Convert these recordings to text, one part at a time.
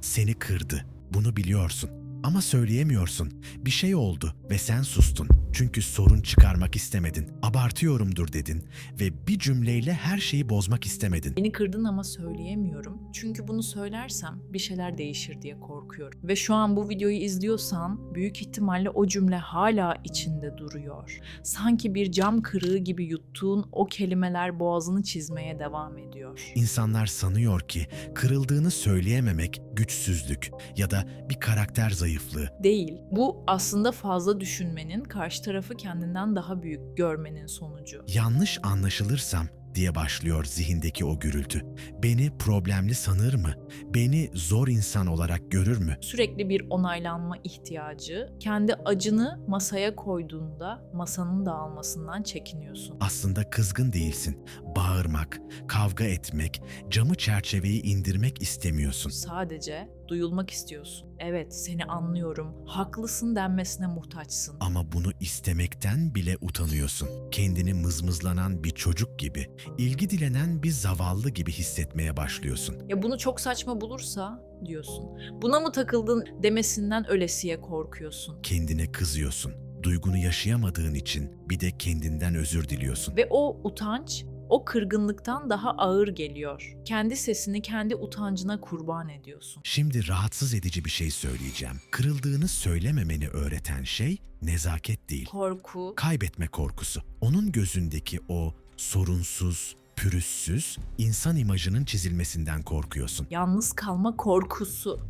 Seni kırdı. Bunu biliyorsun. Ama söyleyemiyorsun. Bir şey oldu ve sen sustun. Çünkü sorun çıkarmak istemedin. Abartıyorumdur dedin ve bir cümleyle her şeyi bozmak istemedin. Beni kırdın ama söyleyemiyorum. Çünkü bunu söylersem bir şeyler değişir diye korkuyorum. Ve şu an bu videoyu izliyorsan büyük ihtimalle o cümle hala içinde duruyor. Sanki bir cam kırığı gibi yuttuğun o kelimeler boğazını çizmeye devam ediyor. İnsanlar sanıyor ki kırıldığını söyleyememek güçsüzlük ya da bir karakter zayıflığı. Değil. Bu aslında fazla düşünmenin, karşı tarafı kendinden daha büyük görmenin sonucu. Yanlış anlaşılırsam diye başlıyor zihindeki o gürültü. Beni problemli sanır mı? Beni zor insan olarak görür mü? Sürekli bir onaylanma ihtiyacı, kendi acını masaya koyduğunda masanın dağılmasından çekiniyorsun. Aslında kızgın değilsin. Bağırmak, kavga etmek, camı çerçeveyi indirmek istemiyorsun. Sadece duyulmak istiyorsun. Evet, seni anlıyorum. Haklısın denmesine muhtaçsın. Ama bunu istemekten bile utanıyorsun. Kendini mızmızlanan bir çocuk gibi, ilgi dilenen bir zavallı gibi hissetmeye başlıyorsun. Ya bunu çok saçma bulursa diyorsun. Buna mı takıldın demesinden ölesiye korkuyorsun. Kendine kızıyorsun. Duygunu yaşayamadığın için bir de kendinden özür diliyorsun. Ve o utanç o kırgınlıktan daha ağır geliyor. Kendi sesini kendi utancına kurban ediyorsun. Şimdi rahatsız edici bir şey söyleyeceğim. Kırıldığını söylememeni öğreten şey nezaket değil. Korku, Kaybetme korkusu. Onun gözündeki o sorunsuz, pürüzsüz insan imajının çizilmesinden korkuyorsun. yalnız kalma korkusu,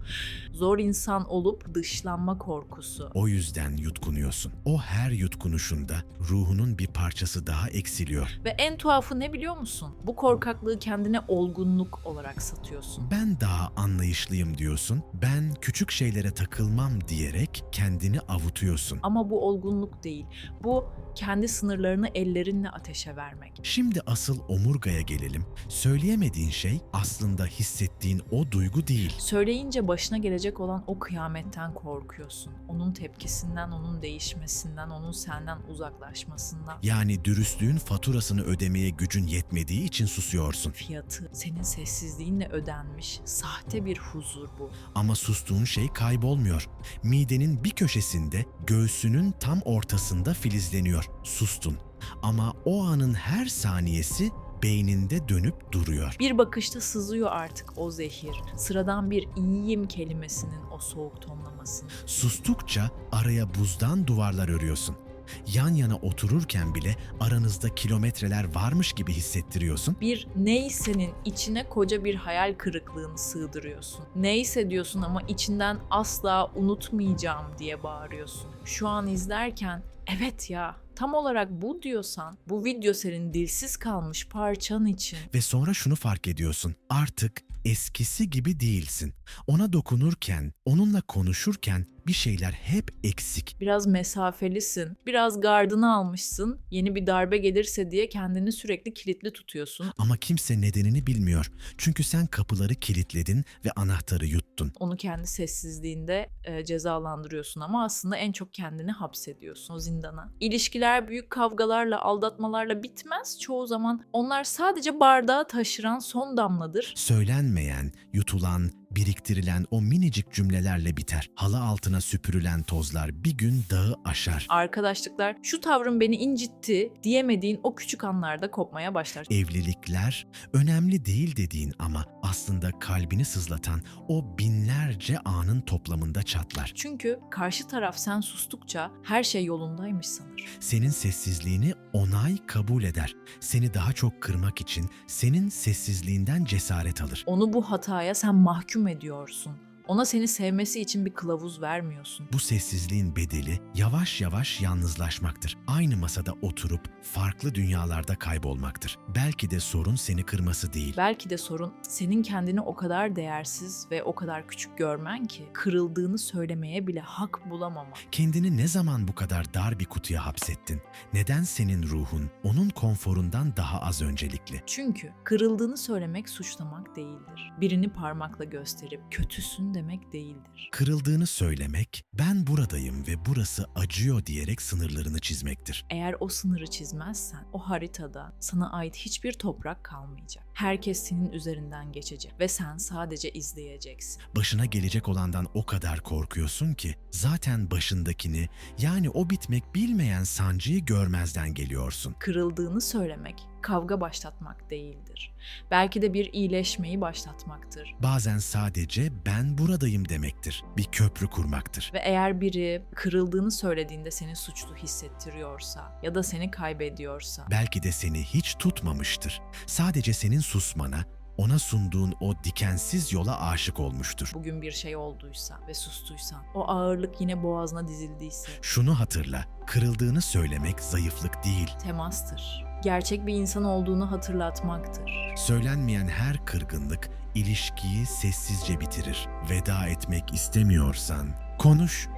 zor insan olup dışlanma korkusu. O yüzden yutkunuyorsun. O her yutkunuşunda ruhunun bir parçası daha eksiliyor. Ve en tuhafı ne biliyor musun? Bu korkaklığı kendine olgunluk olarak satıyorsun. Ben daha anlayışlıyım diyorsun. Ben küçük şeylere takılmam diyerek kendini avutuyorsun. Ama bu olgunluk değil. Bu kendi sınırlarını ellerinle ateşe vermek. Şimdi asıl omurgaya gelelim. Söyleyemediğin şey aslında hissettiğin o duygu değil. Söyleyince başına gelecek olan o kıyametten korkuyorsun. Onun tepkisinden, onun değişmesinden, onun senden uzaklaşmasından. Yani dürüstlüğün faturasını ödemeye gücün yetmediği için susuyorsun. Fiyatı senin sessizliğinle ödenmiş. Sahte bir huzur bu. Ama sustuğun şey kaybolmuyor. Midenin bir köşesinde, göğsünün tam ortasında filizleniyor. Sustun. Ama o anın her saniyesi beyninde dönüp duruyor. Bir bakışta sızıyor artık o zehir. Sıradan bir iyiyim kelimesinin o soğuk tonlaması. Sustukça araya buzdan duvarlar örüyorsun. Yan yana otururken bile aranızda kilometreler varmış gibi hissettiriyorsun. Bir neysenin içine koca bir hayal kırıklığını sığdırıyorsun. Neyse diyorsun ama içinden asla unutmayacağım diye bağırıyorsun. Şu an izlerken evet ya tam olarak bu diyorsan bu video senin dilsiz kalmış parçan için. Ve sonra şunu fark ediyorsun. Artık eskisi gibi değilsin. Ona dokunurken, onunla konuşurken bir şeyler hep eksik. Biraz mesafelisin, biraz gardını almışsın. Yeni bir darbe gelirse diye kendini sürekli kilitli tutuyorsun. Ama kimse nedenini bilmiyor. Çünkü sen kapıları kilitledin ve anahtarı yuttun. Onu kendi sessizliğinde e, cezalandırıyorsun ama aslında en çok kendini hapsediyorsun o zindana. İlişkiler büyük kavgalarla, aldatmalarla bitmez. Çoğu zaman onlar sadece bardağı taşıran son damladır. Söylenmeyen, yutulan, biriktirilen o minicik cümlelerle biter. Halı altına süpürülen tozlar bir gün dağı aşar. Arkadaşlıklar şu tavrın beni incitti diyemediğin o küçük anlarda kopmaya başlar. Evlilikler önemli değil dediğin ama aslında kalbini sızlatan o binlerce anın toplamında çatlar. Çünkü karşı taraf sen sustukça her şey yolundaymış sanır. Senin sessizliğini onay kabul eder. Seni daha çok kırmak için senin sessizliğinden cesaret alır. Onu bu hataya sen mahkum ediyorsun. Ona seni sevmesi için bir kılavuz vermiyorsun. Bu sessizliğin bedeli yavaş yavaş yalnızlaşmaktır. Aynı masada oturup farklı dünyalarda kaybolmaktır. Belki de sorun seni kırması değil. Belki de sorun senin kendini o kadar değersiz ve o kadar küçük görmen ki kırıldığını söylemeye bile hak bulamaman. Kendini ne zaman bu kadar dar bir kutuya hapsettin? Neden senin ruhun onun konforundan daha az öncelikli? Çünkü kırıldığını söylemek suçlamak değildir. Birini parmakla gösterip kötüsün demek değildir. Kırıldığını söylemek, ben buradayım ve burası acıyor diyerek sınırlarını çizmektir. Eğer o sınırı çizmezsen o haritada sana ait hiçbir toprak kalmayacak. Herkes senin üzerinden geçecek ve sen sadece izleyeceksin. Başına gelecek olandan o kadar korkuyorsun ki zaten başındakini yani o bitmek bilmeyen sancıyı görmezden geliyorsun. Kırıldığını söylemek kavga başlatmak değildir. Belki de bir iyileşmeyi başlatmaktır. Bazen sadece ben buradayım demektir. Bir köprü kurmaktır. Ve eğer biri kırıldığını söylediğinde seni suçlu hissettiriyorsa ya da seni kaybediyorsa Belki de seni hiç tutmamıştır. Sadece senin susmana, ona sunduğun o dikensiz yola aşık olmuştur. bugün bir şey olduysa ve sustuysan, o ağırlık yine boğazına dizildiyse Şunu hatırla, kırıldığını söylemek zayıflık değil. temastır. Gerçek bir insan olduğunu hatırlatmaktır. Söylenmeyen her kırgınlık ilişkiyi sessizce bitirir. Veda etmek istemiyorsan konuş